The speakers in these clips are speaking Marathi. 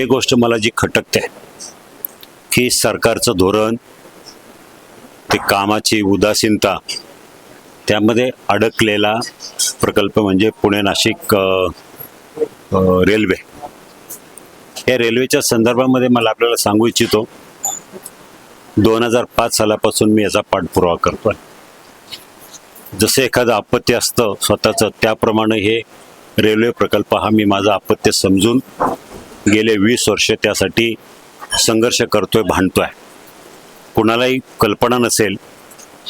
हे गोष्ट मला जी खटकते की सरकारचं धोरण ते कामाची उदासीनता त्यामध्ये अडकलेला प्रकल्प म्हणजे पुणे नाशिक रेल्वे. या रेल्वेच्या संदर्भामध्ये मला आपल्याला सांगू इच्छितो दोन हजार पाच सालापासून मी याचा पाठपुरावा करतोय. जसं एखादं अपत्य असतं स्वतःचं त्याप्रमाणे हे रेल्वे प्रकल्प हा मी माझा अपत्य समजून गेले वीस वर्ष त्यासाठी संघर्ष करतोय भांडतोय. कुणालाही कल्पना नसेल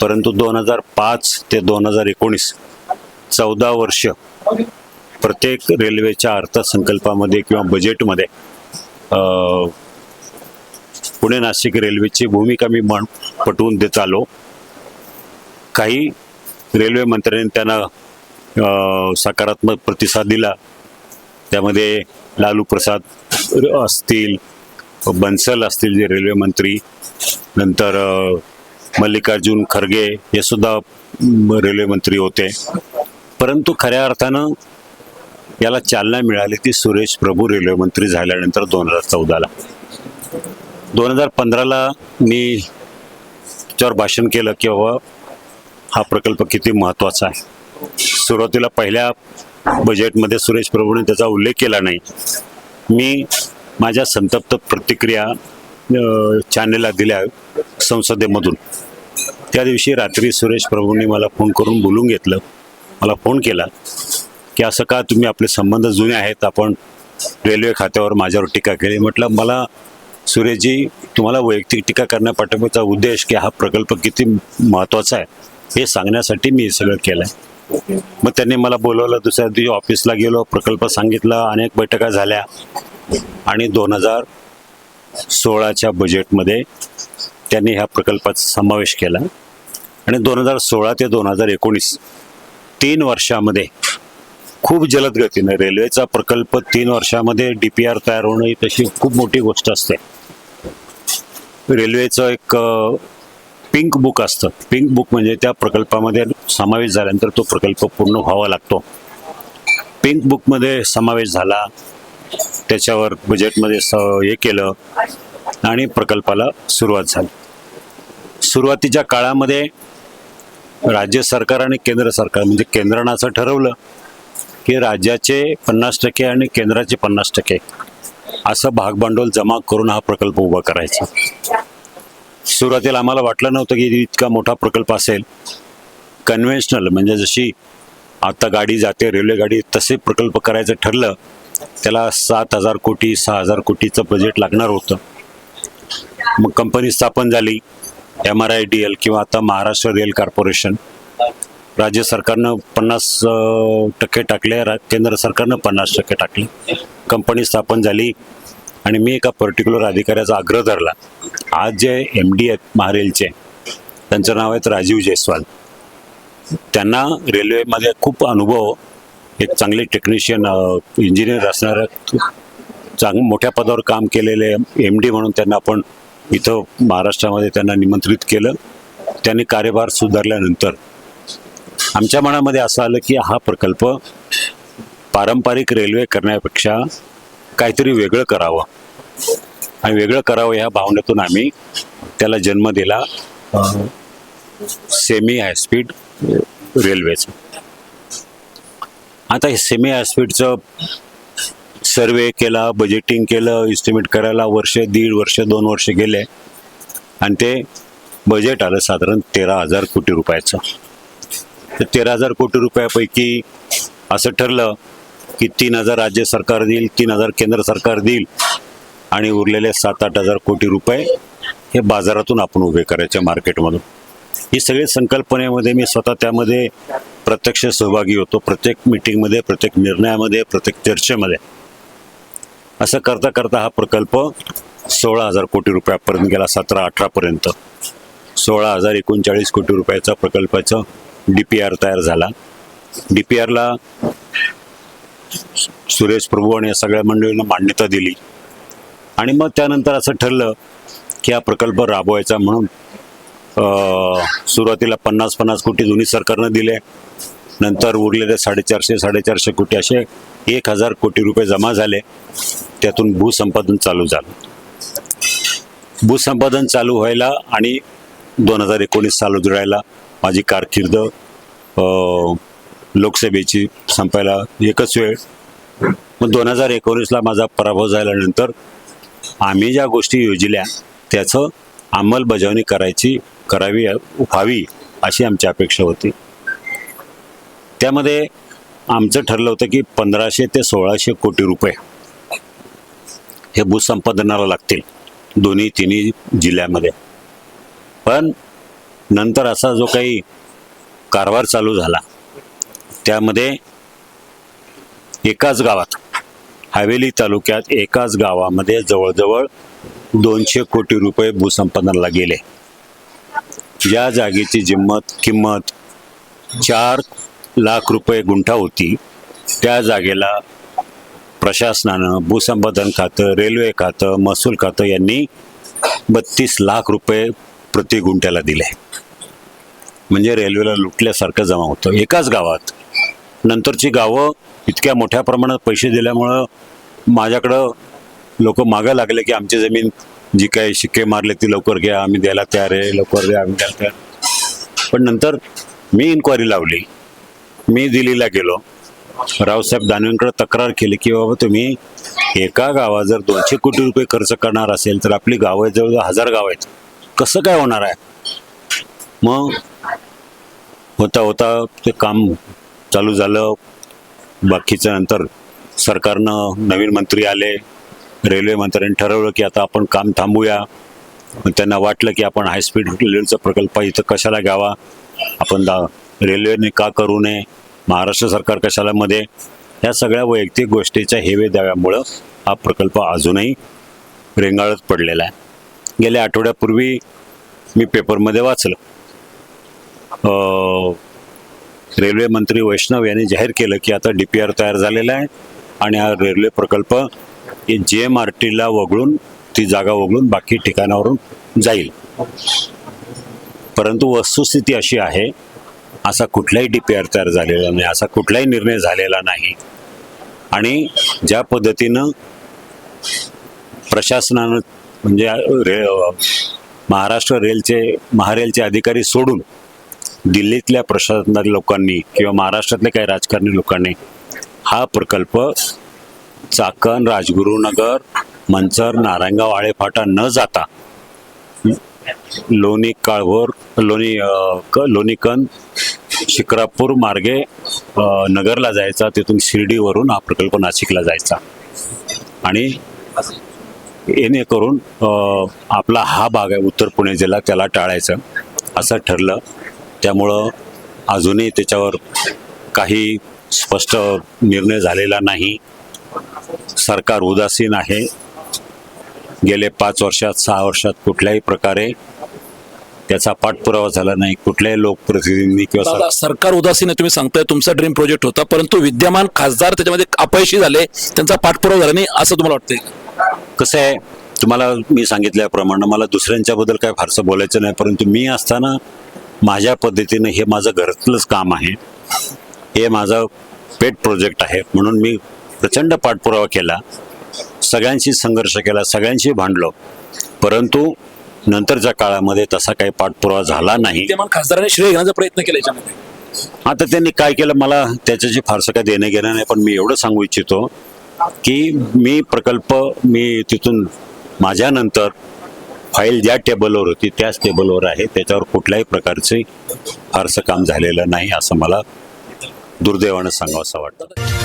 परंतु दोन हजार पाच ते दोन हजार एकोणीस चौदा वर्ष प्रत्येक रेल्वेच्या अर्थसंकल्पामध्ये किंवा बजेटमध्ये पुणे नाशिक रेल्वेची भूमिका मी म्हण पटवून देत आलो. काही रेल्वे मंत्र्यांनी त्यांना सकारात्मक प्रतिसाद दिला. त्यामध्ये लालू प्रसाद असतील बन्सल असतील जे रेल्वे मंत्री नंतर मल्लिकार्जुन खरगे हे सुद्धा रेल्वे मंत्री होते. परंतु खऱ्या अर्थानं याला चालना मिळाली ती सुरेश प्रभू रेल्वे मंत्री झाल्यानंतर दोन हजार चौदाला. दोन हजार पंधराला मी त्याच्यावर भाषण केलं की बाबा हा प्रकल्प किती महत्त्वाचा आहे. सुरुवातीला पहिल्या बजेटमध्ये सुरेश प्रभूने त्याचा उल्लेख केला नाही. मी माझ्या संतप्त प्रतिक्रिया चॅनेलला दिल्या संसदेमधून. त्या दिवशी रात्री सुरेश प्रभूंनी मला फोन करून बोलून घेतलं. मला फोन केला की असं का तुम्ही आपले संबंध जुने आहेत? आपण रेल्वे खात्यावर माझ्यावर टीका केली. म्हटलं मला सुरेशजी तुम्हाला वैयक्तिक टीका करण्यापाठीमागचा उद्देश की हा प्रकल्प किती महत्त्वाचा आहे हे सांगण्यासाठी मी हे सगळं केलं आहे मग त्यांनी मला बोलवलं दुसऱ्या दिवशी ऑफिसला गेलो प्रकल्प सांगितला अनेक बैठका झाल्या. आणि दोन हजार सोळाच्या बजेटमध्ये त्यांनी ह्या प्रकल्पाचा समावेश केला. आणि दोन हजार सोळा ते दोन हजार एकोणीस तीन वर्षामध्ये खूप जलद गतीने रेल्वेचा प्रकल्प तीन वर्षामध्ये डी पी आर तयार होणं ही तशी खूप मोठी गोष्ट असते. रेल्वेचं एक पिंक बुक असतं पिंक बुक म्हणजे त्या प्रकल्पामध्ये समावेश झाल्यानंतर तो प्रकल्प पूर्ण व्हावा लागतो. पिंक बुकमध्ये समावेश झाला. त्याच्यावर बजेटमध्ये स हे केलं आणि प्रकल्पाला सुरुवात झाली. सुरुवातीच्या काळामध्ये राज्य सरकार आणि केंद्र सरकार म्हणजे केंद्रानं असं ठरवलं की राज्याचे पन्नास टक्के आणि केंद्राचे पन्नास टक्के असं भागभांडवल जमा करून हा प्रकल्प उभा करायचा. सुरुवातीला आम्हाला वाटलं नव्हतं की इतका मोठा प्रकल्प असेल. कन्व्हेन्शनल म्हणजे जशी आता गाडी जाते रेल्वे गाडी तसे प्रकल्प करायचं ठरलं त्याला सात हजार कोटी सहा हजार कोटीचं बजेट लागणार होतं. मग कंपनी स्थापन झाली M R I D L किंवा आता महाराष्ट्र रेल कॉर्पोरेशन राज्य सरकारनं पन्नास टक्के टाकले केंद्र सरकारनं पन्नास टक्के टाकले. कंपनी स्थापन झाली आणि मी एका पर्टिक्युलर अधिकाऱ्याचा आग्रह धरला. आज जे एम डी आहेत महारेलचे त्यांचं नाव आहेत राजीव जयस्वाल. त्यांना रेल्वेमध्ये खूप अनुभव एक चांगले टेक्निशियन इंजिनियर असणारं चांग मोठ्या पदावर काम केलेले एम डी म्हणून त्यांना आपण इथं महाराष्ट्रामध्ये त्यांना निमंत्रित केलं. त्यांनी कार्यभार सुधारल्यानंतर आमच्या मनामध्ये असं आलं की हा प्रकल्प पारंपरिक रेल्वे करण्यापेक्षा काहीतरी वेगळं करावं. आणि वेगळं करावं ह्या भावनेतून आम्ही त्याला जन्म दिला सेमी हायस्पीड रेल्वेचं आता हे सेमी हायस्पीडचं सर्वे केला बजेटिंग केलं इस्टिमेट करायला वर्ष दीड वर्ष दोन वर्ष गेले. आणि ते बजेट आलं साधारण तेरा हजार कोटी रुपयाचं. तर तेरा हजार कोटी रुपयापैकी असं ठरलं की तीन हजार राज्य सरकार देईल तीन हजार केंद्र सरकार देईल आणि उरलेले सात आठ हजार कोटी रुपये हे बाजारातून आपण उभे करायचे मार्केटमधून. ही सगळी संकल्पनेमध्ये मी स्वतः त्यामध्ये प्रत्यक्ष सहभागी होतो. प्रत्येक मिटिंगमध्ये प्रत्येक निर्णयामध्ये प्रत्येक चर्चेमध्ये. असं करता करता हा प्रकल्प सोळा हजार कोटी रुपयापर्यंत गेला सतरा अठरापर्यंत सोळा हजार एकोणचाळीस कोटी रुपयाचा प्रकल्पाचं डी पी आर तयार झाला. डी पी आरला सुरेश प्रभू आणि या सगळ्या मंडळींना मान्यता दिली. आणि मग त्यानंतर असं ठरलं की हा प्रकल्प राबवायचा म्हणून सुरुवातीला पन्नास पन्नास कोटी दोन्ही सरकारनं दिले. नंतर उरलेले साडेचारशे साडेचारशे कोटी असे एक हजार कोटी रुपये जमा झाले. त्यातून भूसंपादन चालू झालं. भूसंपादन चालू व्हायला आणि दोन हजार एकोणीस चालू जुळायला माझी कारकीर्द लोकसभेची संपायला एकच वेळ मग दोन हजार एकोणीसला माझा पराभव झाल्यानंतर आम्ही ज्या गोष्टी योजल्या त्याचं अंमलबजावणी करायची करावी व्हावी अशी आमची अपेक्षा होती. त्यामध्ये आमचं ठरलं होतं की पंधराशे ते सोळाशे कोटी रुपये हे भूसंपादनाला लागतील दोन्ही तिन्ही जिल्ह्यामध्ये. पण नंतर असा जो काही कारभार चालू झाला त्यामध्ये एकाच गावात. हवेली तालुक्यात एकाच गावामध्ये जवळजवळ दोनशे कोटी रुपये भूसंपादनाला गेले. ज्या जागेची जिंमत किंमत चार लाख रुपये गुंठा होती त्या जागेला प्रशासनानं भूसंपादन खातं रेल्वे खातं महसूल खातं यांनी बत्तीस लाख रुपये प्रति गुंठ्याला दिले. म्हणजे रेल्वेला लुटल्यासारखं जमा होतं. एकाच गावात. नंतरची गावं इतक्या मोठ्या प्रमाणात पैसे दिल्यामुळं माझ्याकडं लोक मागं लागले की आमची जमीन जी काही शिक्के मारले ती लवकर घ्या आम्ही द्यायला तयार आहे लवकर द्या आम्ही द्यायला तयार पण नंतर मी इन्क्वायरी लावली. मी दिल्लीला गेलो. रावसाहेब दानवेंकडे तक्रार केली की बाबा तुम्ही एका गावात जर दोनशे कोटी रुपये खर्च करणार असेल तर आपली गावं आहेत जवळजवळ हजार गाव आहेत. कसं काय होणार आहे? मग होता होता ते काम चालू झालं. बाकीचं नंतर सरकारनं नवीन मंत्री आले रेल्वे मंत्र्यांनी ठरवलं की आता आपण काम थांबूया. त्यांना वाटलं की आपण हायस्पीड रेल्वेचा प्रकल्प इथं कशाला घ्यावा? आपण दा रेल्वेने का करू नये? महाराष्ट्र सरकार कशाला मध्ये? या सगळ्या वैयक्तिक गोष्टीच्या हेवे द्याव्यामुळं हा प्रकल्प अजूनही रेंगाळत पडलेला आहे. गेल्या आठवड्यापूर्वी मी पेपरमध्ये वाचलं. रेल्वे मंत्री वैष्णव यांनी जाहीर केलं की आता डी पी आर तयार झालेला आहे आणि हा रेल्वे प्रकल्प जे एम आर टीला वगळून ती जागा वगळून बाकी ठिकाणावरून जाईल. परंतु वस्तुस्थिती अशी आहे असा कुठलाही डी पी आर तयार झालेला नाही असा कुठलाही निर्णय झालेला नाही. आणि ज्या पद्धतीनं प्रशासनानं म्हणजे रे महाराष्ट्र रेलचे महारेलचे अधिकारी सोडून दिल्लीतल्या प्रशासनातील लोकांनी किंवा महाराष्ट्रातल्या काही राजकारणी लोकांनी हा प्रकल्प चाकण राजगुरुनगर मंचर नारायणगाव आळेफाटा न जाता लोणी काळभोर लोणी क- लोणीकन शिक्रापूर मार्गे नगरला जायचा. तिथून शिर्डीवरून हा प्रकल्प नाशिकला जायचा. आणि येणेकरून करून आपला हा भाग आहे उत्तर पुणे जिल्हा. त्याला टाळायचं असं ठरलं. त्यामुळं अजूनही त्याच्यावर काही स्पष्ट निर्णय झालेला नाही. सरकार उदासीन आहे. गेले पाच वर्षात सहा वर्षात कुठल्याही प्रकारे त्याचा पाठपुरावा झाला नाही. कुठल्याही लोकप्रतिनिधी किंवा सरकार उदासीन आहे तुम्ही सांगताय तुमचा ड्रीम प्रोजेक्ट होता परंतु विद्यमान खासदार त्याच्यामध्ये अपयशी झाले त्यांचा पाठपुरावा झाला नाही असं तुम्हाला वाटतंय? कसं आहे तुम्हाला मी सांगितल्याप्रमाणे मला दुसऱ्यांच्याबद्दल काय फारसं बोलायचं नाही परंतु मी असताना माझ्या पद्धतीनं हे माझं घरातलंच काम आहे. हे माझं पेट प्रोजेक्ट आहे. म्हणून मी प्रचंड पाठपुरावा केला. सगळ्यांशी संघर्ष केला सगळ्यांशी भांडलो. परंतु नंतरच्या काळामध्ये तसा काही पाठपुरावा झाला नाही. खासदारांनी श्रेय घेण्याचा प्रयत्न केला याच्यामध्ये. आता त्यांनी काय केलं मला त्याच्याशी फारसं काय देणं घेणं नाही पण मी एवढं सांगू इच्छितो की मी प्रकल्प मी तिथून माझ्यानंतर फाईल ज्या टेबलवर होती त्याच टेबलवर आहे. त्याच्यावर कुठल्याही प्रकारचे फारसं काम झालेलं नाही असं मला दुर्दैवानं सांगावं असं वाटतं.